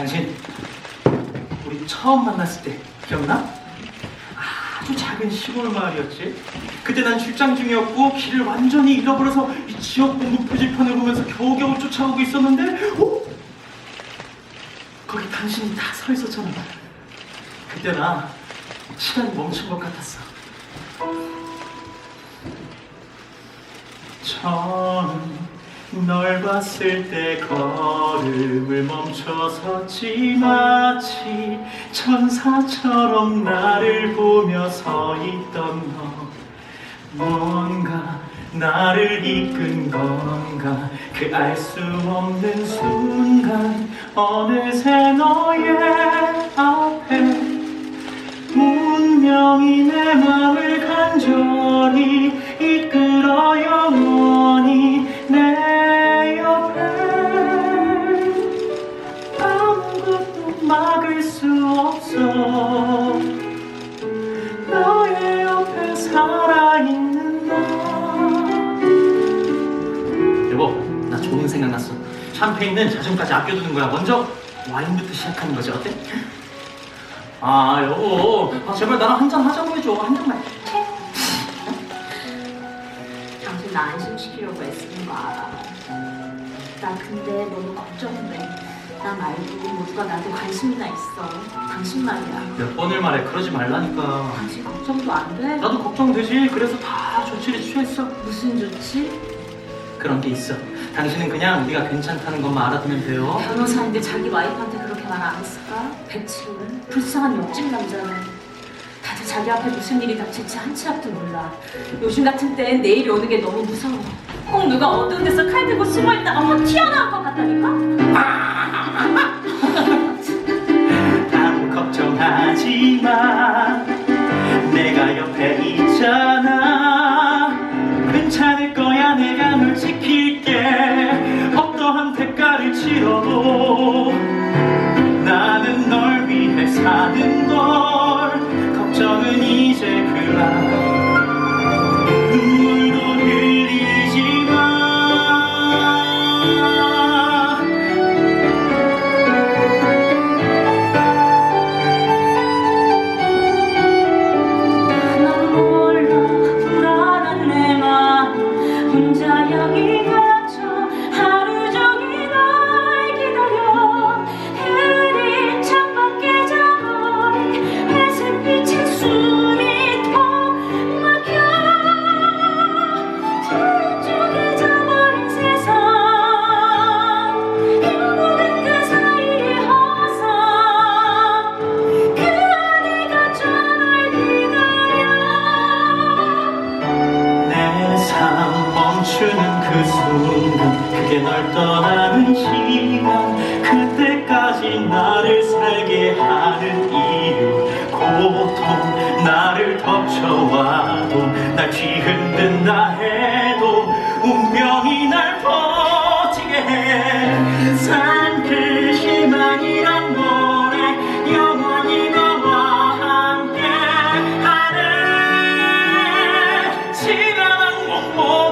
당신 우리 처음 만났을 때 기억나? 아주 작은 시골 마을이었지. 그때 난 출장 중이었고 길을 완전히 잃어버려서 이 지역본부 표지판을 보면서 겨우겨우 쫓아오고 있었는데, 오! 거기 당신이 다 서 있었잖아. 그때 나 시간이 멈춘 것 같았어. 처음 널 봤을 때 걸음을 멈춰섰지 마치 천사처럼 나를 보며 서 있던 너. 뭔가 나를 이끈 건가? 그 알 수 없는 순간 어느새 너의 앞에 운명이 내 맘을 간절히 이끌어 영원히 살아있는 나 여보 나 좋은 생각 났어. 샴페인은 자정까지 아껴두는 거야. 먼저 와인부터 시작하는 거지. 어때? 아 여보. 아, 제발 나랑 한 잔 하자고 해줘. 한 잔만. 당신 나 안심시키려고 애쓰는 거 알아. 나 근데 너무 걱정돼. 나 말고 모두가 나한테 관심이나 있어. 당신 말이야. 몇 번을 말해 그러지 말라니까 당신 걱정도 안 돼? 나도 걱정되지 그래서 다 조치를 취했어 무슨 좋지? 그런 게 있어 당신은 그냥 우리가 괜찮다는 것만 알아두면 돼요 변호사인데 자기 와이프한테 그렇게 말 안 했을까? 배치는 불쌍한 옆집 남자네. 다들 자기 앞에 무슨 일이 닥칠지 한치 앞도 몰라. 요즘 같은 때엔 내일이 오는 게 너무 무서워. 꼭 누가 어두운 데서 칼 들고 숨어 있다가 확 튀어나올 것 같다니까? 아무 걱정하지 마 내가 옆에 있잖아. 괜찮을 거야 내가 널 지킬게. 어떠한 대가를 치러도 나는 널 위해 사는 걸. 걱정은 이제 그만 받은 이유 고통 나를 덮쳐와도 날 뒤흔든다 해도 운명이 날 퍼지게 해. 산그 희망이란 노래 영원히 너와 함께 하네 시간은 공포